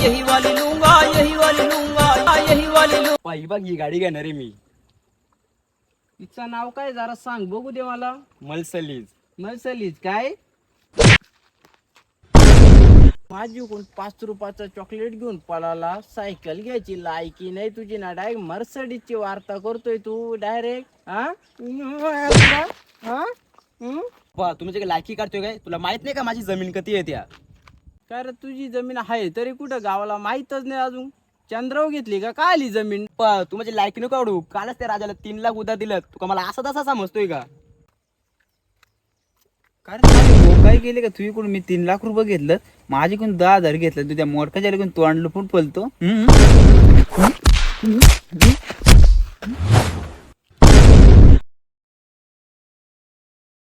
वाली लूंगा यही वाली लूंगा यही वाली लूंगा पाही बघ ही गाडी घेणार आहे मी. तिचं नाव काय? जरा सांग बघू दे मला. मलसलीज. मर्सलीज काय? माझी कोण पाच रुपयाचं चॉकलेट घेऊन पळाला. सायकल घ्यायची लायकी नाही तुझी ना. डायरेक्ट मर्सडीजची वार्ता करतोय तू डायरेक्ट हा हा? हं? पहा तू म्हणजे काय लायकी काढतोय काय तुला माहीत नाही का माझी जमीन किती आहे त्या? कारण तुझी जमीन आहे तरी कुठं गावाला? माहीतच नाही अजून. चंद्राव घेतली का? काय आली जमीन? तू म्हणजे लायकी नको काढू. कालच त्या राजाला तीन लाख उद्या दिलं. तुका मला असा तसा समजतोय का? काय केले का? तुझ्याकडून मी तीन लाख रुपये घेतलं. माझ्याकडून दहा हजार घेतलं. तुझ्या मोडकाच्या तोंड लुपून पलतो बोलतो हम्म?